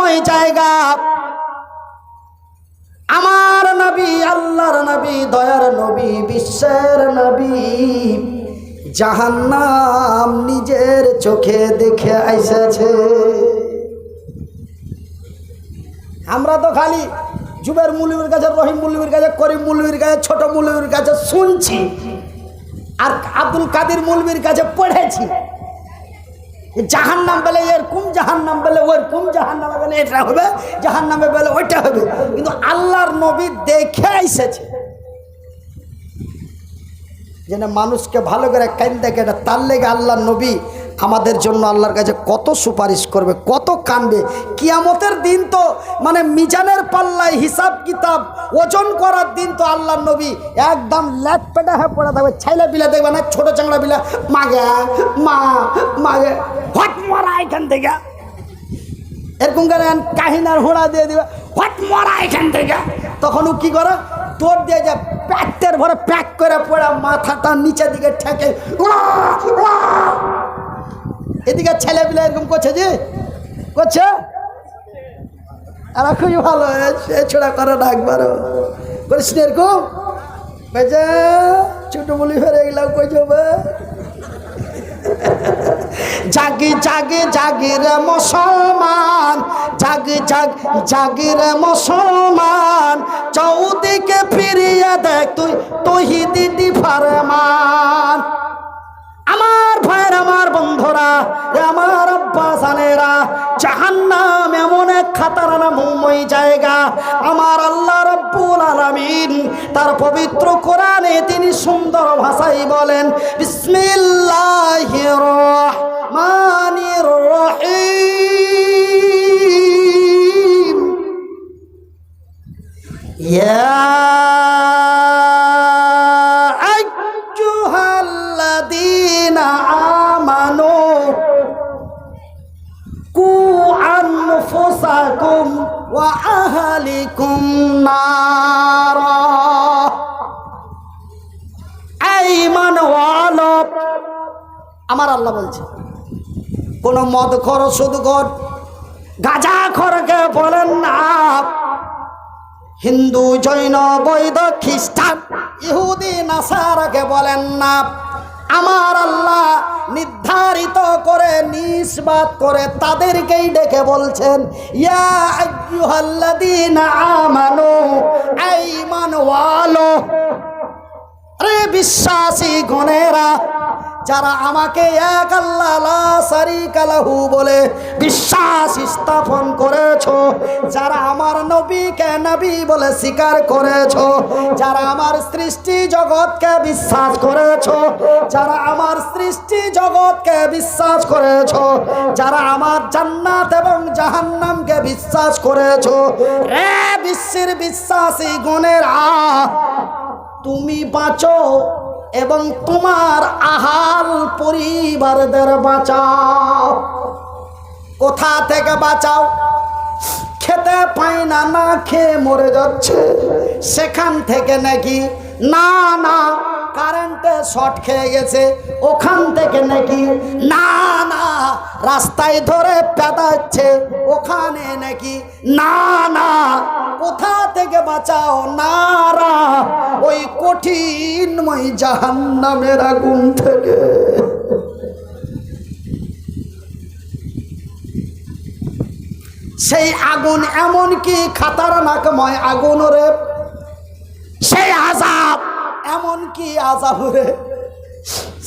ময় জায়গা। আমার নবী, আল্লাহর নবী, দয়ার নবী, বিশ্বের নবী। জাহান্নাম নিজের চোখে দেখে আইসেছে। আমরা তো খালি জুবের মুলিমের কাছে, রহিম মুলিমের কাছে, করিম মুলিমের কাছে, ছোট মুলিমের কাছে শুনছি। আর আব্দুল কাদের মুলবির কাছে পড়েছি। জাহান নাম বলে এরকম জাহান নাম বলে ওরকম জাহান নামে বলে, এটা হবে জাহান নামে বলে, ওইটা হবে। কিন্তু আল্লাহর নবী দেখে এসেছে। যেন মানুষকে ভালো করে কেন দেখে এটা তার লেগে আল্লাহর নবী আমাদের জন্য আল্লাহর কাছে কত সুপারিশ করবে, কত কানবে। কিয়ামতের দিন তো মানে মিজানের পাল্লায় হিসাব কিতাব, ওজন করার দিন তো আল্লাহর নবী একদম ল্যাট পেটা হয়ে পড়ে থাকবে। ছাইলা বিলা দেখবে না, ছোট চাংড়া বিলা মাগে মা মাগে হট মরা এখান থেকে? এরকম করে কাহিনার হোড়া দিয়ে দিবে হট মরা এখান থেকে? তখন ও কি করে তোর দিয়ে যা প্যাকের ভরে প্যাক করে পড়ে, মাথাটা নিচের দিকে ঠেকে উয়া, ছেলে এদিকে ছেলেপিলা এরকম করছে যে করছে? আর খুবই ভালো সে ছোড়া করে না একবারও। করিস না এরকম? বেজা ছোট বলি ফেরে গেলাম কই যাবে? জাগি জাগি জাগি রে মুসলমান জাগি জাগ জাগি রে মুসলমান। আব্বাসানেরা জাহান্নাম এমন এক খাতার নামময় জায়গা। আমার আল্লাহ রব্বুল আলামিন তার পবিত্র কোরআনে তিনি সুন্দর ভাষায় বলেন, বিসমিল্লাহির রহমানির রহিম। يا أنفسكم وأهلكم نارا أيمن ওয়ালব আমার আল্লাহ বলছে কোন মদ খর শুধু কর গাজা খরকে বলেন না হিন্দু জৈন বৈদ খ্রিস্টান ইহুদি নাসারাকে বলেন না আমার আল্লাহ নির্ধারিত নিষ্বাদ করে তাদেরকেই ডেকে বলছেন আমানু আরে বিশ্বাসী গণেরা যারা আমাকে এক আল্লাহ বলে বিশ্বাস স্থাপন করেছ, যারা আমার নবীকে নবী বলে স্বীকার করেছ, যারা আমার সৃষ্টি জগৎকে বিশ্বাস করেছ, যারা আমার সৃষ্টি জগৎকে বিশ্বাস করেছ, যারা আমার জান্নাত এবং জাহান্নামকে বিশ্বাস করেছ, রে বিশ্বের বিশ্বাসী গুণের গণেরা, তুমি বাঁচো। এবং তোমার আহাল পরিবারদের বাঁচাও। কোথা থেকে বাঁচাও? খেতে পায় না না খেয়ে মরে যাচ্ছে। সেখান থেকে নাকি না না কারেন্টে শর্ট খেয়ে গেছে, ওখান থেকে নাকি না না, রাস্তায় ধরে পেদাচ্ছে, ওখানে নাকি না না, কোথা থেকে বাঁচাও নারা ওই কঠিনময় জাহান্নামের আগুন থেকে। সেই আগুন এমন কি খাতারনাকময় আগুন রে, সেই আজাব এমন কি আজাব রে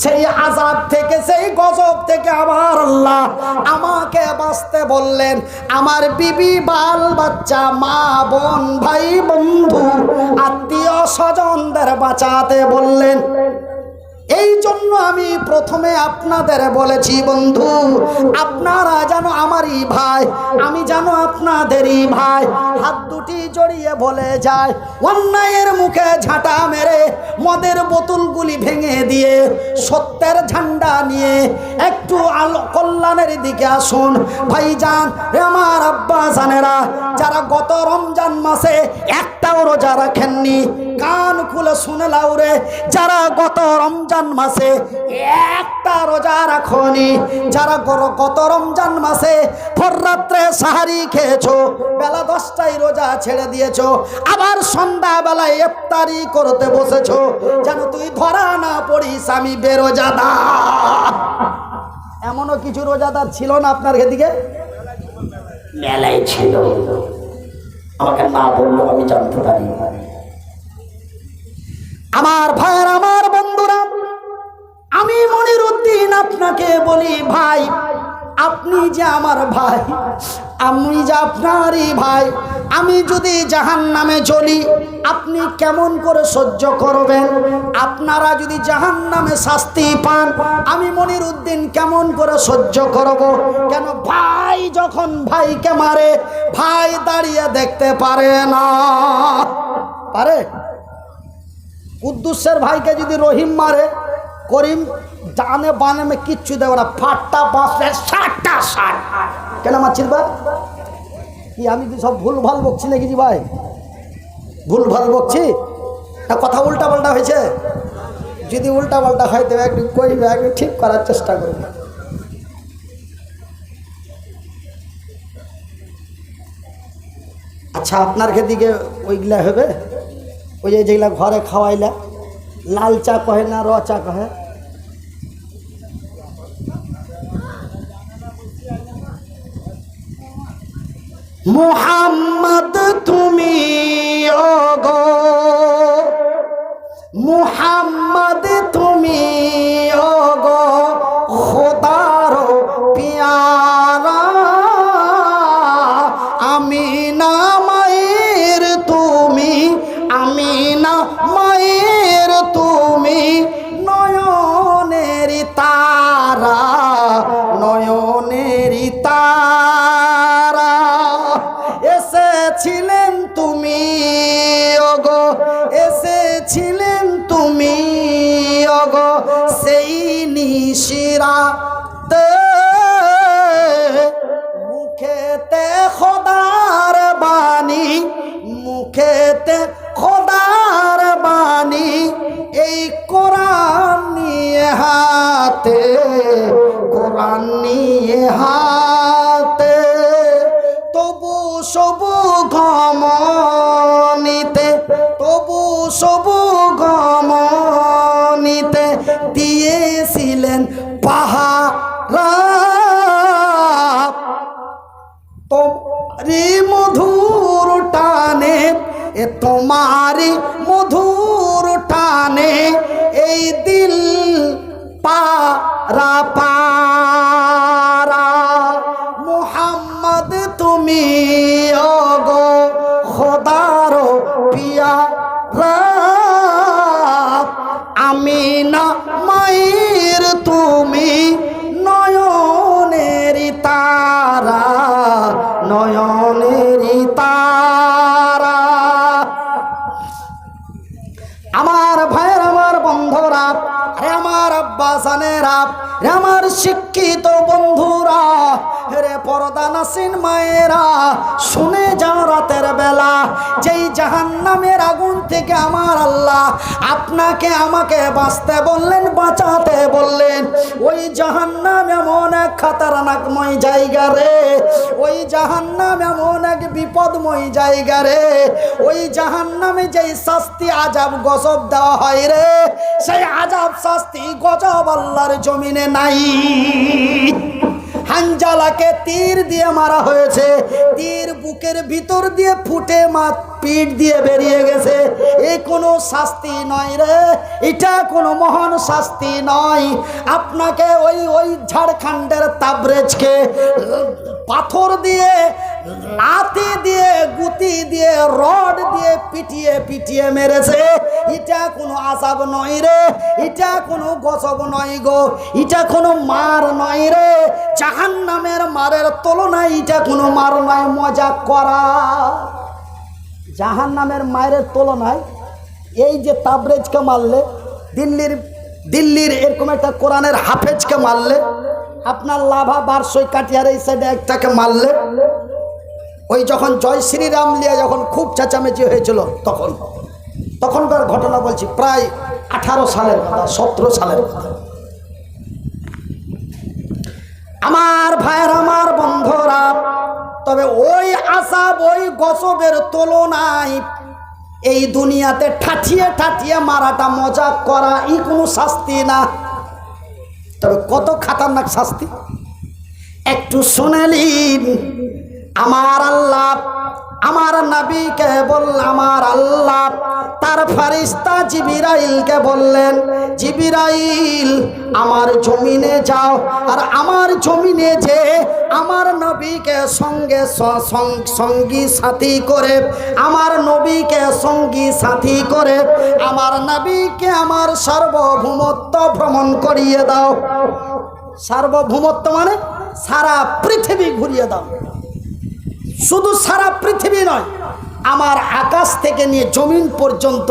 সেই আজাব থেকে, সেই গজব থেকে আমার আল্লাহ আমাকে বাঁচতে বললেন, আমার বিবি, বাল বাচ্চা, মা, বোন, ভাই, বন্ধু, আত্মীয় স্বজনদের বাঁচাতে বললেন। আমি প্রথমে আপনাদের বলেছি, বন্ধু, আপনারা যেন আমারই ভাই, আমি যেন আপনাদেরই ভাই। হাত দুটি জড়িয়ে বলে যায়, অন্যায়ের মুখে ঝাঁটা মেরে, মদের বোতলগুলি ভেঙে দিয়ে সত্যের ঝান্ডা নিয়ে একটু আলো, কল্যাণের দিকে আসুন। ভাইজান রে আমার আব্বা জানেরা, যারা গত রমজান মাসে একটাও রোজা রাখেননি, কান খুলে শুনে লাউরে, যারা গত রমজান মাসে একটা রোজা রাখনি যারা গত রমজান মাসে রাত্রে সাহারি খেয়েছো বেলা দশটায় রোজা ছেড়ে দিয়েছ আবার সন্ধ্যাবেলায় ইফতারি করতে বসেছো যেন তুই ধরা না পড়িস আমি বেরোজাদা এমনও কিছু রোজাদার ছিল না আপনার এদিকে? মেলাই ছিল। আমাকে না বলল আমি জানতে পারি। আমার ভাইয়ের আমার বন্ধুরা আমি মনির উদ্দিন আপনাকে বলি ভাই, আপনি যে আমার ভাই, আমি যে আপনারই ভাই, আমি যদি জাহান নামে চলি, আপনি কেমন করে সহ্য করবেন? আপনারা যদি জাহান নামে শাস্তি পান, আমি মনির উদ্দিন কেমন করে সহ্য করব? কেন ভাই যখন ভাইকে মারে, ভাই দাঁড়িয়ে দেখতে পারে না। পারে? কুদ্দুসের ভাইকে যদি রহিম মারে করিম ডানে বানে মে কিচ্ছু দেবে না, ফাটটা বাঁশে ষাটটা ষাট কেন মারছিস বা কি আমি কি সব ভুল ভালো বকছি নাকি জি ভাই? ভুল ভালো বকছি? না কথা উল্টা পাল্টা হয়েছে। যদি উল্টা পাল্টা হয় তবে একটু কইবে একটু ঠিক করার চেষ্টা করবে। আচ্ছা আপনার দিকে ওইগুলা হবে? ওই যে যেগুলা ঘরে খাওয়াইলা, লাল চা কহে না, র চা কহে? মুহাম্মদ তুমি ওগো। মুহাম্মদ তুমি あ আমার ভাইয়ের আমার বন্ধুরা আরে আমার আব্বা জানেরা রে আমার শিক্ষিত বন্ধুরা রে পর্দা নাসিন মায়েরা, শুনে যাও রাতের বেলা, যেই জাহান নামের আগুন থেকে আমার আল্লাহ আপনাকে আমাকে বাঁচতে বললেন, বাঁচাতে বললেন। ওই জাহান নাম এমন এক খাতারনাকময় জায়গা রে, ওই জাহান নাম এমন এক বিপদময় জায়গা রে, ওই জাহান নামে যেই শাস্তি আজাব গজব দেওয়া হয় রে, সেই আজাব শাস্তি, গজব আল্লাহর জমিনে নাই। হাঞ্জালাকে তীর দিয়ে মারা হয়েছে। তীর বুকের ভিতর দিয়ে ফুটে মাত পিঠ দিয়ে বেরিয়ে গেছে। এই কোনো শাস্তি নয় রে, এটা কোনো মহান শাস্তি নয়। আপনাকে ওই ওই ঝাড়খণ্ডের তাবরেজকে পাথর দিয়ে, লাথি দিয়ে, গুতি দিয়ে, রড দিয়ে পিটিয়ে পিটিয়ে মেরেছে। এটা কোনো আসাব নয় রে, এটা কোনো গসব নয় গো, এটা কোনো মার নয় রে। জাহান নামের মারের তুলনায় এটা কোনো মার নয়, মজা করা। জাহান নামের মায়ের তুলনায় এই যে তাবরেজকে মারলে, দিল্লির দিল্লির এরকম একটা কোরআনের হাফেজকে মারলে আপনার লাভা বারসই কাটিয়ার এই সাইডে একটাকে মারলে, ওই যখন জয় শ্রীরাম লিয়া যখন খুব চেঁচামেচি হয়েছিল তখন, তখনকার ঘটনা বলছি প্রায় আঠারো সালের কথা, সতেরো সালের কথা। আমার ভাইয়ের, আমার বন্ধুরা, তবে ওই আসাব ওই গসবের তুলনায় এই দুনিয়াতে ঠাঠিয়ে ঠাঠিয়ে মারাটা মজা করা ই কোনো শাস্তি না। তবে কত খাতারনাক শাস্তি? একটু শোনালিন আমার আল্লাহ আমার নবীকে বল, আমার আল্লাহ। তার ফারিস্তা জিবিরাইলকে বললেন, জিবিরাইল, আমার জমিনে যাও। আর আমার জমিনে যে আমার নবীকে সঙ্গে সঙ্গী সাথী করে, আমার নবীকে সঙ্গী সাথী করে, আমার নবীকে আমার সার্বভৌমত্ব ভ্রমণ করিয়ে দাও। সার্বভৌমত্ব মানে সারা পৃথিবী ঘুরিয়ে দাও। শুধু সারা পৃথিবী নয়, আমার আকাশ থেকে নিয়ে জমিন পর্যন্ত,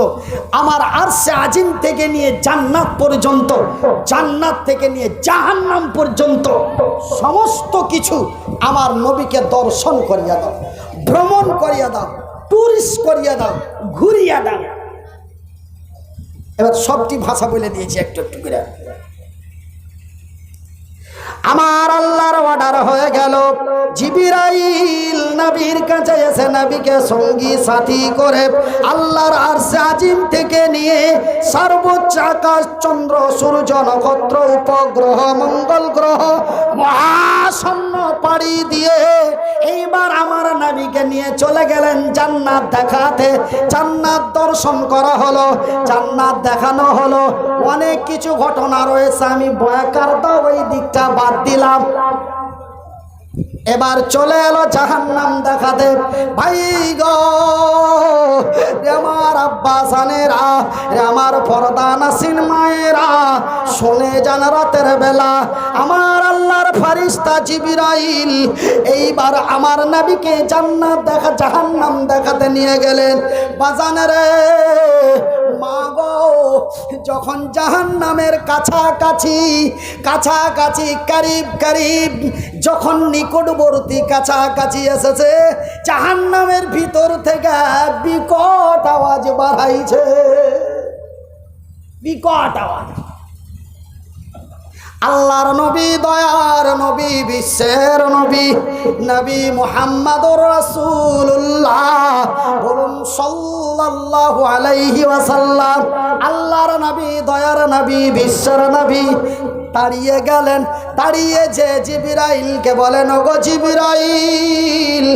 আমার আরশে আজিম থেকে নিয়ে জান্নাত পর্যন্ত, জান্নাত থেকে নিয়ে জাহান্নাম পর্যন্ত, সমস্ত কিছু আমার নবীকে দর্শন করিয়া দাও, ভ্রমণ করিয়া দাও টুরিস্ট করিয়া দাও, ঘুরিয়া দাও। এবার সবটি ভাষা বলে দিয়েছি একটু একটু করে। আমার আল্লাহর অর্ডার হয়ে গেল, জিবিরাইল। নবীর কাছে এসে নবীকে সঙ্গী সাথী করে আল্লাহর আরশে আজিম থেকে নিয়ে সর্বোচ্চ আকাশ, চন্দ্র, সূর্য, নক্ষত্র, উপগ্রহ, মঙ্গল গ্রহ, মহাশূন্য পাড়ি দিয়ে এইবার আমার নবীকে নিয়ে চলে গেলেন জান্নাত দেখাতে। জান্নাত দর্শন করা হলো, জান্নাত দেখানো হলো। অনেক কিছু ঘটনা রয়েছে, আমি বয়াকার দাও, ওই দিকটা বাদ দিলাম। এবার চলে এলো জাহান্নাম দেখাতে। ভাই গো, রে আমার আব্বাসানেরা রে আমার পরদানাসিন মায়েরা, শোনে যান রাতের বেলা, আমার আল্লাহর ফারিস্তা জিবিরাইল এইবার আমার নবীকে জান্নাত দেখা, জাহান্নাম দেখাতে নিয়ে গেলেন। বাজানে মা গো, যখন জাহান নামের কাছাকাছি কাছাকাছি, কারিব কারিব, যখন নিকটবর্তী কাছাকাছি এসেছে জাহান নামের ভিতর থেকে বিকট আওয়াজ বাড়াইছে। বিকট আওয়াজ। আল্লাহর নবী, দয়ার নবী, বিশ্বের নবী নবী মোহাম্মদুর রাসূলুল্লাহ বলুন সাল্লাল্লাহু আলাইহি ওয়াসাল্লাম। আল্লাহর নবী, দয়ার নবী, বিশ্বের নবী। তাড়িয়ে গেলেন দাঁড়িয়ে যে জিবিরাইলকে বলেন, ওগো জিবিরাইল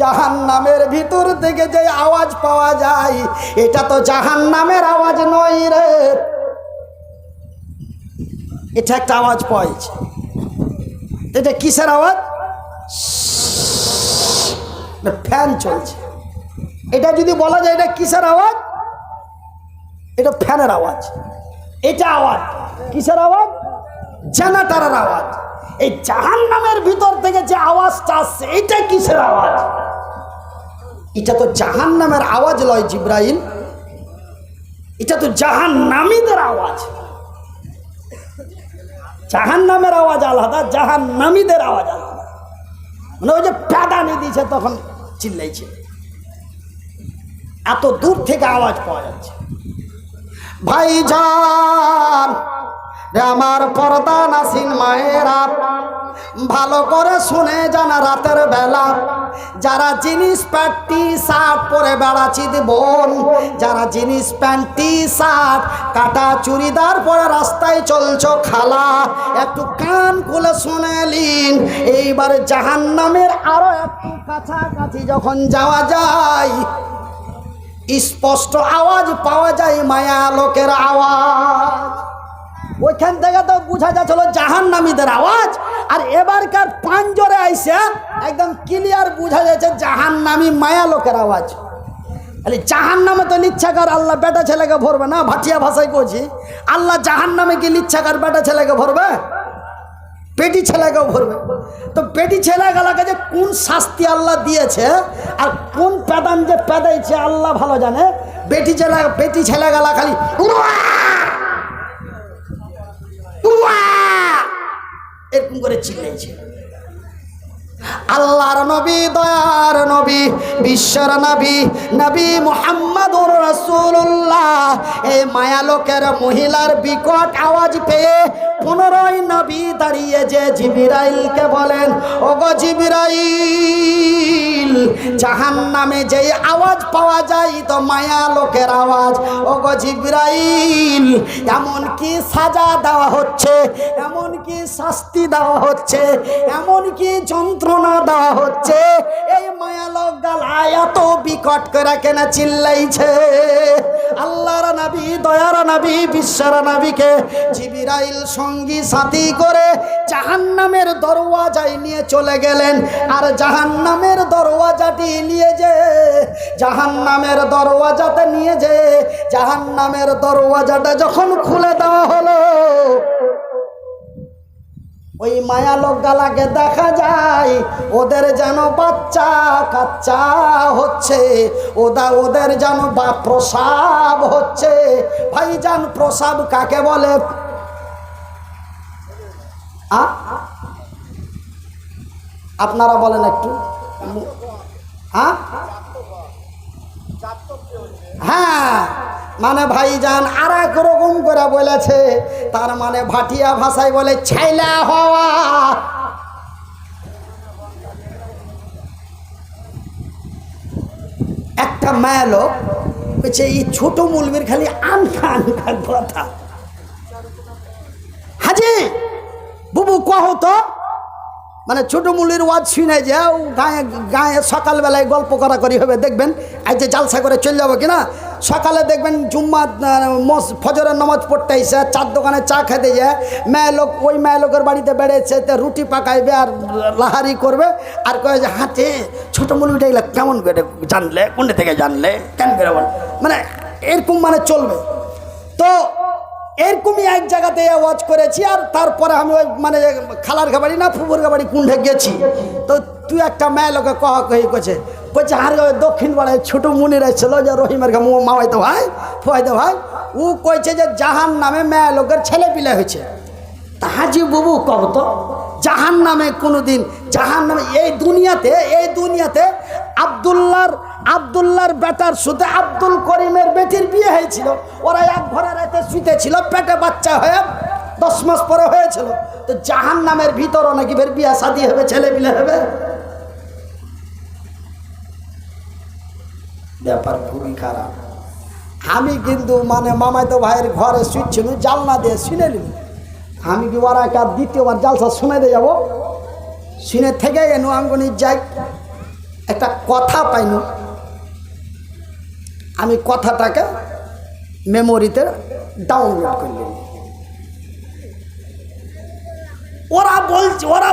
জাহান নামের ভিতর থেকে যে আওয়াজ পাওয়া যায়, এটা তো জাহান নামের আওয়াজ নয় রে। এটা একটা আওয়াজ পাওয়াছে এটা কিসের আওয়াজ? ফ্যান চলছে। এটা যদি বলা যায় এটা কিসের আওয়াজ? এটা ফ্যানের আওয়াজ। এটা আওয়াজ। কিসের আওয়াজ? জেনারেটারের আওয়াজ। এই জাহান নামের ভিতর থেকে যে আওয়াজটা আসছে, এটা কিসের আওয়াজ? এটা তো জাহান নামের আওয়াজ লয় জিব্রাইল। এটা তো জাহান নামীদের আওয়াজ। জাহান নামের আওয়াজ আলাদা জাহান নামীদের আওয়াজ আলাদা। মানে ওই যে প্যাদানি দিয়েছে তখন চিল্লাইছে। এত দূর থেকে আওয়াজ পাওয়া যাচ্ছে। ভাই যান আমার পর্দা নাসিন মায়েরা ভালো করে শুনে জানা রাতের বেলা। যারা জিনিস প্যান্ট টি শার্ট পরে বেড়াচ্ছি বোন, যারা জিনিস প্যান্ট শার্ট কাটা চুড়িদার পরে রাস্তায় চলছ খালা, একটু কান খুলে শুনেলিন এইবার জাহান নামের আরও একটু কাছাকাছি যখন যাওয়া যায়, স্পষ্ট আওয়াজ পাওয়া যায় মায়া লোকের আওয়াজ। ওইখান থেকে তো বোঝা যাচ্ছিল জাহান নামীদের আওয়াজ। আর এবারকার পাঞ্জরে আইসে একদম ক্লিয়ার বোঝা যাচ্ছে জাহান নামী মায়া লোকের আওয়াজ। আরে জাহান নামে তো লিচ্ছাকার আল্লাহ বেটা ছেলেকে ভরবে না? ভাটিয়া ভাষায় কছি আল্লাহ জাহান নামে কি লিচ্ছাকার বেটা ছেলেকে ভরবে? পেটি ছেলেকেও ভরবে। তো পেটি ছেলেগুলাকে যে কোন শাস্তি আল্লাহ দিয়েছে আর কোন প্যাদান যে প্যাদাইছে আল্লাহ ভালো জানে। বেটি ছেলে বেটি ছেলেগুলা খালি এরকম করে চিল্লাইছে। আল্লাহর নবী, দয়ার নবী, বিশ্বর নবী নবী মোহাম্মদুর রাসূলুল্লাহ। এই মায়ালোকের মহিলার বিকট আওয়াজ পেয়ে পুনরায় নবী দাঁড়িয়ে যে জিবিরাইলকে বলেন, ওগো জিবিরাইল জাহান নামে যেই আওয়াজ পাওয়া যায় তো মায়া লোকের আওয়াজ। ওগো জিব্রাইল, এমন কি সাজা দেওয়া হচ্ছে, এমন কি শাস্তি দেওয়া হচ্ছে, এমন কি যন্ত্রণা দেওয়া হচ্ছে। এই মায়া লোক গালায় এত বিকট করে কেন চিল্লাইছে? আল্লাহর নবী, দয়ার নবী, বিশ্বর নবীকে জিবিরাইল সঙ্গী সাথী করে জাহান্নামের দরওয়াজায় নিয়ে চলে গেলেন। আর জাহান্নামের দরওয়াজাটি নিয়ে যে, জাহান্নামের দরওয়াজাতে নিয়ে যে, জাহান্নামের দরওয়াজাটা যখন খুলে দেওয়া হলো ওই মায়া লোকগালাকে দেখা যায়, ওদের যেন বাচ্চা কাচ্চা হচ্ছে, ওদা ওদের যেন বা প্রসাব হচ্ছে। ভাইজান প্রসাব কাকে বলে? আপনারা বলেন একটু। হ্যাঁ? হ্যাঁ। মানে ভাইজান আর এক রকম করে বলেছে, তার মানে ভাটিয়া ভাষায় বলে ছাইলা হওয়া। একটা মায়া লোক বলছে, এই ছোট মুলবির খালি আনখা আনখা কথা। হাজি, বুবু কহ তো মানে ছোট মুলির ওয়াজ শুনে যে গায়ে গায়ে সকালবেলায় গল্প করা করি হবে, দেখবেন, আজ যে জালসা করে চলে যাব কিনা? সকালে দেখবেন জুম্মা ফজরের নামাজ পড়তে এসে চার দোকানে চা খেতে যায়। মেয়ে লোক, ওই মেয়ে লোকের বাড়িতে বেড়েছে, তে রুটি পাকাইবে আর লাহারি করবে। আর কয়ে যে, হাতে ছোটো মুরগিটা কেমন করে জানলে? কোনটা থেকে জানলে? কেন করে মানে এরকম মানে চলবে। তো এরকমই এক জায়গাতে ওয়াজ করেছি আর তারপরে আমি ওই মানে খালার গাবাড়ি না ফুবুর গাবাড়ি কুণ্ঠে গেছি। তো তুই একটা মেয়ে লোকে কহ কহি করছে বলছে আর ওই দক্ষিণ পাড়ায় ছোটো মুনির ছিল যে রহিমের গা মামাইতো ভাই ফুয়াইতো ভাই। ও কইছে যে জাহান নামে মেয়ে লোকের ছেলে পিলে হয়েছে। তা হাজি বাবু কব তো জাহান নামে কোনো দিন জাহান নামে এই দুনিয়াতে এই দুনিয়াতে আবদুল্লার আবদুল্লার বেটার সুতে আব্দুল করিমের বেটির বিয়ে হয়েছিল। ওরা এক ঘরে রাতে শুতেছিল পেটে বাচ্চা হয়ে দশ মাস পরে হয়েছিল। তো জাহান নামের ভিতরও নাকি ফের বিয়া শাদি হবে ছেলে পিলে হবে? ব্যাপার খুবই খারাপ। আমি কিন্তু মানে মামাইতো ভাইয়ের ঘরে শুচ্ছিল জালনা দিয়ে শুনে নিল আমি কি ওরা একা দ্বিতীয়বার জালসা শুনে দিয়ে যাব? শুনে থেকে এনু আমি যাই একটা কথা পাইনু। আমি কথাটাকে মেমোরিতে ডাউনলোড করলাম ওরা বলছে ওরা